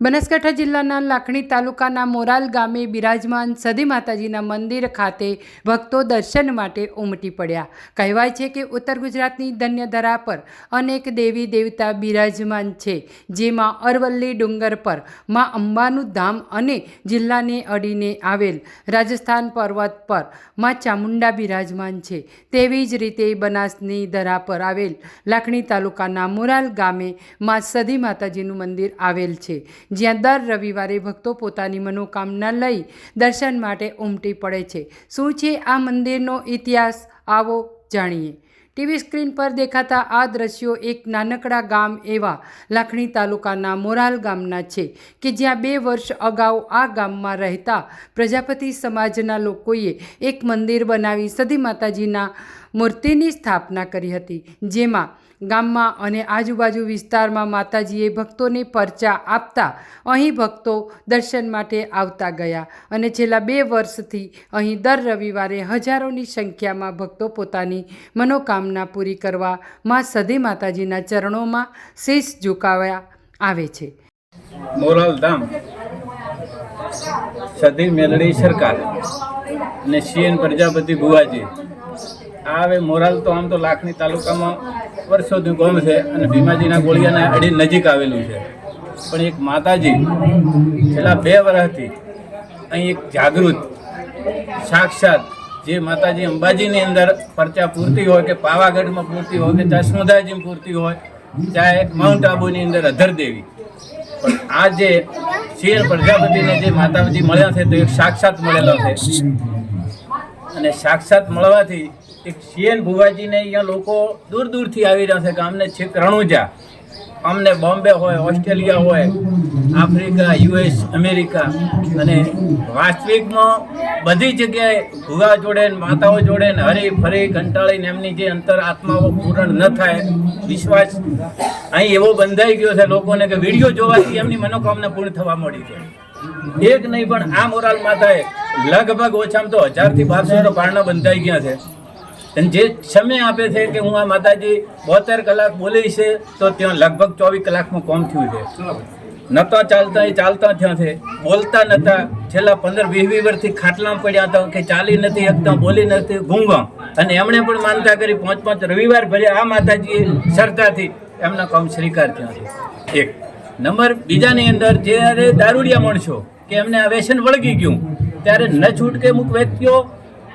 બનાસકાંઠા જિલ્લાના લાખણી તાલુકાના મોરાલ ગામે બિરાજમાન સદી માતાજીના મંદિર ખાતે ભક્તો દર્શન માટે ઉમટી પડ્યા. કહેવાય છે કે ઉત્તર ગુજરાતની ધન્ય ધરા પર અનેક દેવી દેવતા બિરાજમાન છે, જેમાં અરવલ્લી ડુંગર પરમાં અંબાનું ધામ અને જિલ્લાને અડીને આવેલ રાજસ્થાન પર્વત પરમાં ચામુંડા બિરાજમાન છે. તેવી જ રીતે બનાસની ધરા પર આવેલ લાખણી તાલુકાના મોરાલ ગામે માં સદી માતાજીનું મંદિર આવેલ છે. જ્યાં દર રવિવારે ભક્તો પોતાની મનોકામના લઈ દર્શન માટે ઉમટી પડે છે. શું છે આ મંદિરનો ઇતિહાસ? આવો જાણીએ. ટીવી સ્ક્રીન પર દેખાતા આ દ્રશ્યો એક નાનકડા ગામ એવા લાખણી તાલુકાના મોરાલ ગામના છે કે જ્યાં બે વર્ષ અગાઉ આ ગામમાં રહેતા પ્રજાપતિ સમાજના લોકોએ એક મંદિર બનાવી સદી માતાજીના મૂર્તિની સ્થાપના કરી હતી. જેમાં ગામમાં અને આજુબાજુ વિસ્તારમાં માતાજીએ ભક્તોને પરચા આપતા અહીં ભક્તો દર્શન માટે આવતા ગયા અને છેલ્લા બે વર્ષથી અહીં દર રવિવારે હજારોની સંખ્યામાં ભક્તો પોતાની મનોકામના પૂરી કરવા માં સધી માતાજીના ચરણોમાં શીશ ઝુકાવ્યા આવે છે. મોરાલ ધામ સધી મેલડી સરકાર અને સીએન પ્રજાપતિ ભુવાજી. આવે મોરાલ તો આમ તો લાખની તાલુકામાં વર્ષોથી ગોમ છે અને ભીમાજીના ગોળિયાના અડી નજીક આવેલું છે. પણ એક માતાજી છેલ્લા બે વર્ષથી અહીં એક જાગૃત, સાક્ષાત જે માતાજી અંબાજીની અંદર પરચા પૂરતી હોય કે પાવાગઢમાં પૂરતી હોય કે ચાહે સુંધાજીમાં પૂરતી હોય ચાહે માઉન્ટ આબુની અંદર અધર દેવી. પણ આ જે શેર પ્રજાપતિને જે માતાજી મળ્યા છે, તો એક સાક્ષાત મળેલો છે. અને સાક્ષાત મળવાથી એક સીએન ભુવાજીને અહીંયા લોકો દૂર દૂરથી આવી રહ્યા છે કે અમને છેક રણુજા. અમને બોમ્બે હોય, ઓસ્ટ્રેલિયા હોય, આફ્રિકા, યુએસ, અમેરિકા અને વાસ્તવિકમાં બધી જગ્યાએ ભુવા જોડે માતાઓ જોડે ને હરી ફરી કંટાળીને એમની જે અંતર આત્માઓ પૂરણ ન થાય, વિશ્વાસ અહીં એવો બંધાઈ ગયો છે લોકોને કે વીડિયો જોવાથી એમની મનોકામના પૂર્ણ થવા મળી છે. એક નહીં પણ આ મોરાલ માતાએ લગભગ ઓછામાં તો હજારથી બારસો તો પારણા બંધાઈ ગયા છે. અને જે સમય આપે છે કે હું આ માતાજી બોતેર કલાક બોલી છે તો ત્યાં લગભગ ચોવીસ કલાકમાં કોમ થયું છે. નતા ચાલતા એ ચાલતા થયા છે. બોલતા નતા. છેલ્લા પંદર વીસ વીસ વર્ષથી ખાટલામાં પડ્યા હતા કે ચાલી નથી એકતા બોલી નથી ગુંગા અને એમણે પણ માનતા કરી પાંચ પાંચ રવિવાર ભલે આ માતાજીએ સરતાથી એમના કામ શ્રીકાર થયા છે. એક. નંબર બીજાની અંદર જ્યારે દારૂડિયા માણસો કે એમને આ વ્યસન વળગી ગયું ત્યારે ન છૂટકે અમુક વ્યક્તિઓ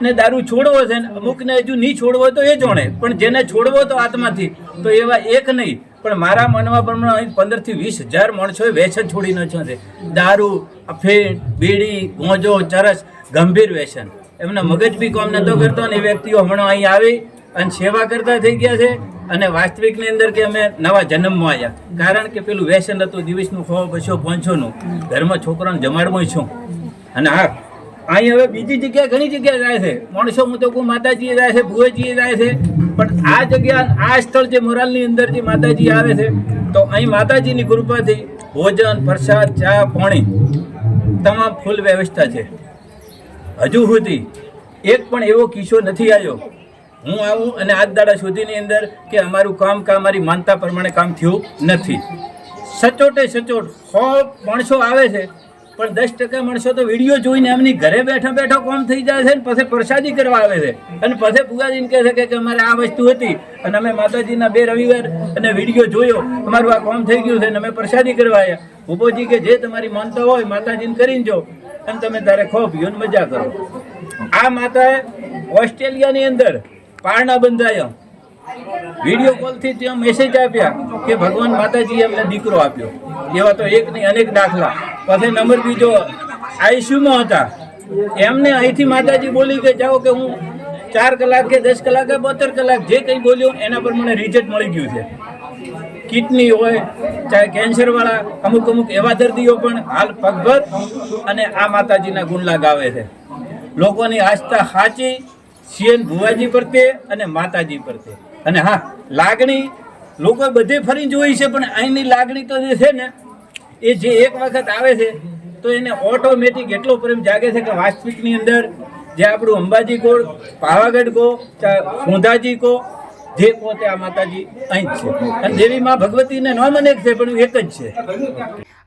ને દારૂ છોડવો છે ને, અમુકને હજુ નહીં છોડવો તો એ જોણે, પણ જેને છોડવો તો આત્માથી, તો એવા એક નહીં. પણ મારા મનમાં પ્રમાણે અહીં પંદરથી વીસ હજાર માણસોએ વ્યસન છોડી નાખ્યો છે. દારૂ, અફીણ, બીડી, ગોંજો, ચરસ, ગંભીર વ્યસન એમના મગજ બી કોમ નતો કરતો ને એ વ્યક્તિઓ હમણાં અહીં આવી અને સેવા કરતા થઈ ગયા છે અને વાસ્તવિકની અંદર કે અમે નવા જન્મમાં આવ્યા. કારણ કે પેલું વ્યસન હતું, દિવસનું સો, બસો, પાંચસોનું. ઘરમાં છોકરાને જમાડવું છું. અને હા અહીં હવે બીજી જગ્યાએ ઘણી જગ્યાએ જાય છે. માણસો હું તો માતાજીએ જાય છે, ભુવેજીએ જાય છે. પણ આ જગ્યા, આ સ્થળ જે મોરાલની અંદર જે માતાજી આવે છે, તો અહીં માતાજીની કૃપાથી ભોજન, પ્રસાદ, ચા, પાણી તમામ ફૂલ વ્યવસ્થા છે. હજુ સુધી એક પણ એવો કિસ્સો નથી આવ્યો. હું આવું અને આજ દાડા સુધીની અંદર કે અમારું કામ કામ અમારી માનતા પ્રમાણે કામ થયું નથી. સચોટે સચોટ સો માણસો આવે છે પણ દસ ટકા માણસો તો વીડિયો જોઈને એમની ઘરે બેઠા બેઠા કોમ થઈ જાય છે ને પછી પ્રસાદી કરવા આવે છે. અને પછી પુગાજીને કહે છે કે અમારે આ વસ્તુ હતી અને અમે માતાજીના બે રવિવાર અને વીડિયો જોયો. અમારું આ કોમ થઈ ગયું છે અને અમે પ્રસાદી કરવા આવ્યા ભૂપોજી કે જે તમારી માનતા હોય માતાજીને કરીને જો. અને તમે તારે ખો પીઓ ને મજા કરો. આ માતાએ ઓસ્ટ્રેલિયાની અંદર પારણા બંધાયા. વીડિયો કોલથી ત્યાં મેસેજ આપ્યા કે ભગવાન માતાજીએ અમને દીકરો આપ્યો. એવા તો એક નહીં, અનેક દાખલા. પછી નંબર બીજો આઈસીયુમાં હતા? એમને અહીંથી માતાજી બોલી કે, જાઓ કે હું ચાર કલાક કે દસ કલાક કે બોતેર કલાક જે કંઈ બોલ્યો એના પર મને રિઝલ્ટ મળી ગયું છે. કિડની હોય, ચાહે કેન્સરવાળા અમુક અમુક એવા દર્દીઓ પણ હાલ પગભર અને આ માતાજીના ગુણલા ગાવે છે. લોકોની આસ્થા સાચી સીએન ભુવાજી પ્રત્યે અને માતાજી પ્રત્યે. અને હા, લાગણી, લોકો બધે ફરી જોઈ છે, પણ અહીંની લાગણી તો જે છે ને એ જે એક વખત આવે છે, તો એને ઓટોમેટિક એટલો પ્રેમ જાગે છે કે વાસ્તવિકની અંદર જે આપણું અંબાજી કો પાવાગઢ કો સોંધાજી કો જે પોતે આ માતાજી અહીં જ છે. અને દેવી માં ભગવતીને નામ અનેક છે, પણ એક જ છે.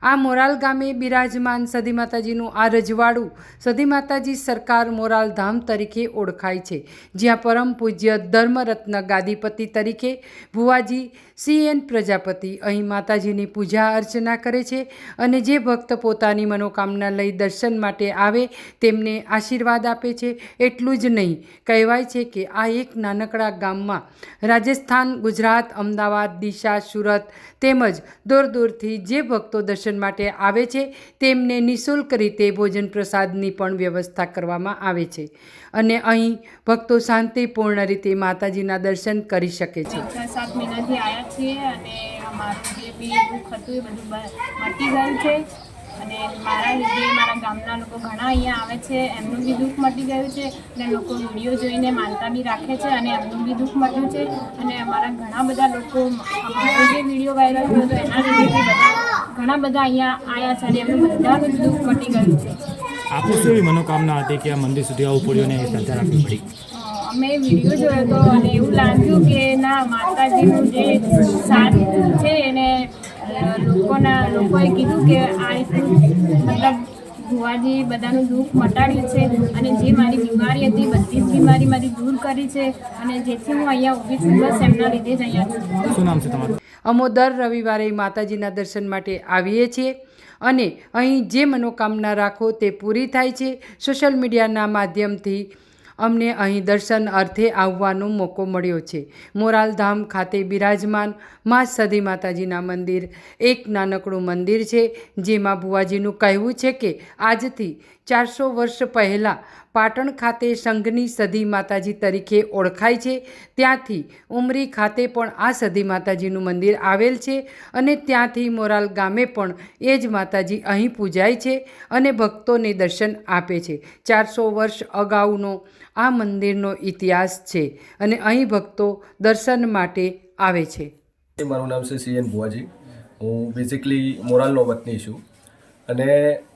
આ મોરાલ ગામે બિરાજમાન સદી માતાજીનું આ રજવાડું સદી માતાજી સરકાર મોરાલ ધામ તરીકે ઓળખાય છે. જ્યાં પરમ પૂજ્ય ધર્મરત્ન ગાદીપતિ તરીકે ભુવાજી સી એન પ્રજાપતિ અહીં માતાજીની પૂજા અર્ચના કરે છે અને જે ભક્ત પોતાની મનોકામના લઈ દર્શન માટે આવે તેમને આશીર્વાદ આપે છે. એટલું જ નહીં, કહેવાય છે કે આ એક નાનકડા ગામમાં રાજસ્થાન, ગુજરાત, અમદાવાદ, દિશા, સુરત તેમજ દૂર દૂરથી જે ભક્તો દર્શન માટે આવે છે, તેમને નિઃશુલ્ક રીતે ભોજન પ્રસાદની પણ વ્યવસ્થા કરવામાં આવે છે. અને અહીં ભક્તો શાંતિપૂર્ણ રીતે માતાજીના દર્શન કરી શકે છે. સાત મહિનાથી આવ્યા છીએ અને અમારું જે બી દુઃખ હતું એ બધું મટી ગયું છે. અને મારા લીધે મારા ગામના લોકો ઘણા અહીંયા આવે છે, એમનું બી દુઃખ મટી ગયું છે. અને લોકો વીડિયો જોઈને માનતા બી રાખે છે અને એમનું બી દુઃખ મટ્યું છે. અને અમારા ઘણા બધા લોકો અમારો જે વીડિયો વાયરલ થયો હતો એના લીધે બધા ઘણા બધા અહીંયા આવ્યા છે અને એમનું બધાનું દુઃખ મટી ગયું છે. આપની શું મનોકામના હતી કે આ મંદિર સુધી આવવું પડ્યું અને શ્રદ્ધા રાખવી પડી? અમે વીડિયો જોયો હતો અને એવું લાગ્યું કે ના માતાજીનું જે સાથ છે એને લોકોના લોકોએ કીધું કે આ રીતનું મતલબ ભુવાજી બધાનું દુઃખ મટાડ્યું છે અને જે મારી બીમારી હતી બધી જ બીમારી મારી દૂર કરી છે અને જેથી હું અહીંયા ઊભી છું બસ એમના લીધે જ અહીંયા છું. શું નામ છે તમારું? અમો દર રવિવારે માતાજીના દર્શન માટે આવીએ છીએ અને અહીં જે મનોકામના રાખો તે પૂરી થાય છે. સોશિયલ મીડિયાના માધ્યમથી અમને અહીં દર્શન અર્થે આવવાનો મોકો મળ્યો છે. મોરાલધામ ખાતે બિરાજમાન મા સદી માતાજીના મંદિર એક નાનકડું મંદિર છે, જેમાં ભુવાજીનું કહેવું છે કે આજથી ચારસો વર્ષ પહેલાં પાટણ ખાતે સંઘની સદી માતાજી તરીકે ઓળખાય છે. ત્યાંથી ઉમરી ખાતે પણ આ સદી માતાજીનું મંદિર આવેલ છે અને ત્યાંથી મોરાલ ગામે પણ એ જ માતાજી અહીં પૂજાય છે અને ભક્તોને દર્શન આપે છે. ચારસો વર્ષ અગાઉનો આ મંદિરનો ઇતિહાસ છે અને અહીં ભક્તો દર્શન માટે આવે છે. મારું નામ છે સી એન ભુવાજી. હું બેઝિકલી મોરાલનો વતની છું અને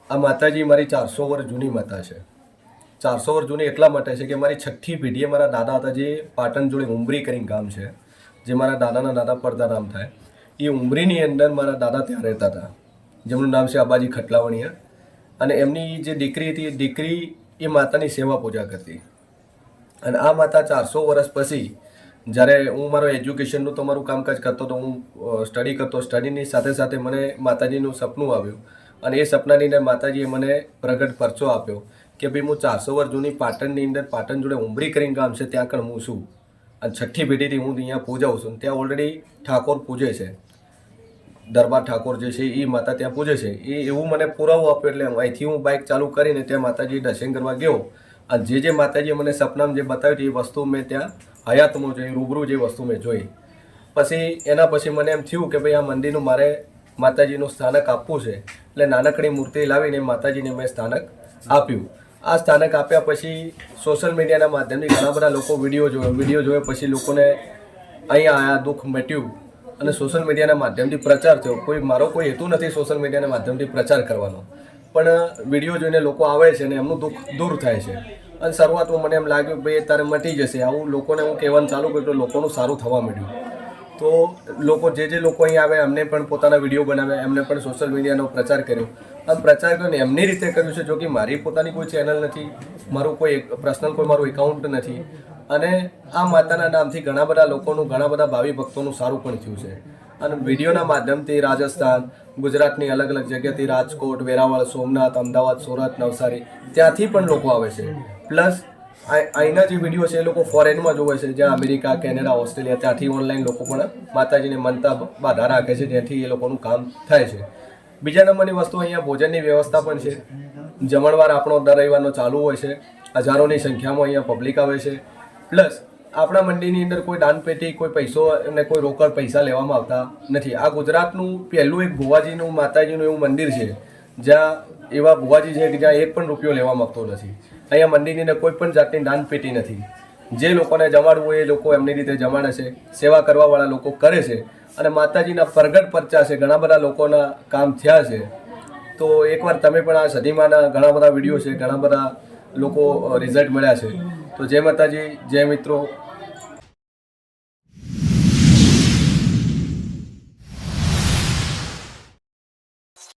આ માતાજી મારી ચારસો વર્ષ જૂની માતા છે. ચારસો વર્ષ જૂની એટલા માટે છે કે મારી છઠ્ઠી પેઢીએ મારા દાદા હતા જે પાટણ જોડે ઉમરી કરીને ગામ છે, જે મારા દાદાના દાદા પડદા નામ થાય. એ ઉમરીની અંદર મારા દાદા ત્યાં રહેતા હતા. જેમનું નામ છે આબાજી ખટલાવણીયા. અને એમની જે દીકરી હતી, એ દીકરી એ માતાની સેવા પૂજા કરતી. અને આ માતા ચારસો વર્ષ પછી, જ્યારે હું મારો એજ્યુકેશનનું તો મારું કામકાજ કરતો તો હું સ્ટડી કરતો. સ્ટડીની સાથે સાથે મને માતાજીનું સપનું આવ્યું. અને એ સપનાની અંદર માતાજીએ મને પ્રગટ પરચો આપ્યો કે ભાઈ હું ચારસો વર્ષ જૂની પાટણની અંદર પાટણ જોડે ઉમરી કરીને ગામ છે, ત્યાં કણ હું છું. અને છઠ્ઠી પેઢીથી હું અહીંયા પૂજાઉં છું. ત્યાં ઓલરેડી ઠાકોર પૂજે છે. દરબાર ઠાકોર જે છે એ માતા ત્યાં પૂજે છે. એ એવું મને પુરાવો આપ્યો એટલે અહીંથી હું બાઇક ચાલુ કરીને ત્યાં માતાજી દર્શન કરવા ગયો. અને જે જે માતાજીએ મને સપનામાં જે બતાવ્યું એ વસ્તુ મેં ત્યાં હયાતમાં જોઈ, રૂબરૂ જે વસ્તુ મેં જોઈ. પછી એના પછી મને એમ થયું કે ભાઈ આ મંદિરનું મારે માતાજીનું સ્થાનક આપવું છે. એટલે નાનકડી મૂર્તિ લાવીને માતાજીને મેં સ્થાનક આપ્યું. આ સ્થાનક આપ્યા પછી સોશિયલ મીડિયાના માધ્યમથી ઘણા બધા લોકો વીડિયો જોયો. વીડિયો જોયા પછી લોકોને અહીંયા આયા, દુઃખ મટ્યું અને સોશિયલ મીડિયાના માધ્યમથી પ્રચાર થયો. કોઈ, મારો કોઈ હેતુ નથી સોશિયલ મીડિયાના માધ્યમથી પ્રચાર કરવાનો. પણ વીડિયો જોઈને લોકો આવે છે અને એમનું દુઃખ દૂર થાય છે. અને શરૂઆતમાં મને એમ લાગ્યું કે ભાઈ તારે મટી જશે. આવું લોકોને હું કહેવાનું ચાલુ કર્યું તો લોકોનું સારું થવા માંડ્યું. તો લોકો જે જે લોકો અહીં આવે, એમને પણ પોતાના વીડિયો બનાવ્યા એમને પણ સોશિયલ મીડિયાનો પ્રચાર કર્યો. આમ પ્રચાર કર્યો ને એમની રીતે કર્યું છે, જો કે મારી પોતાની કોઈ ચેનલ નથી, મારું કોઈ પર્સનલ કોઈ મારું એકાઉન્ટ નથી. અને આ માતાના નામથી ઘણા બધા લોકોનું, ઘણા બધા ભાવિ ભક્તોનું સારું પણ થયું છે. અને વિડીયોના માધ્યમથી રાજસ્થાન, ગુજરાતની અલગ અલગ જગ્યાથી રાજકોટ, વેરાવળ, સોમનાથ, અમદાવાદ, સુરત, નવસારી, ત્યાંથી પણ લોકો આવે છે. પ્લસ અહીંના જે વીડિયો છે એ લોકો ફોરેનમાં જોવે છે. જ્યાં અમેરિકા, કેનેડા, ઓસ્ટ્રેલિયા ત્યાંથી ઓનલાઈન લોકો પણ માતાજીને મનતા બાધા રાખે છે. જેથી એ લોકોનું કામ થાય છે. બીજા નંબરની વસ્તુ અહીંયા ભોજનની વ્યવસ્થા પણ છે. જમણવાર આપણો દર રવિવારનો ચાલુ હોય છે. હજારોની સંખ્યામાં અહીંયા પબ્લિક આવે છે. પ્લસ આપણા મંડીની અંદર કોઈ દાનપેટી, કોઈ પૈસો અને કોઈ રોકડ પૈસા લેવામાં આવતા નથી. આ ગુજરાતનું પહેલું એક ભુવાજીનું, માતાજીનું એવું મંદિર છે, જ્યાં એવા ભુવાજી છે કે જ્યાં એક પણ રૂપિયો લેવા માગતો નથી. અહીંયા મંદિરની કોઈ પણ જાતની દાનપેટી નથી. જે લોકોને જમાડવું હોય એ લોકો એમની રીતે જમાડે છે, સેવા કરવાવાળા લોકો કરે છે અને માતાજીના પ્રગટ પરચા છે, ઘણા બધા લોકોના કામ થયા છે. તો એકવાર તમે પણ આ સદીમાના ઘણા બધા વીડિયો છે, ઘણા બધા લોકો રિઝલ્ટ મળ્યા છે. તો જય માતાજી, જય મિત્રો.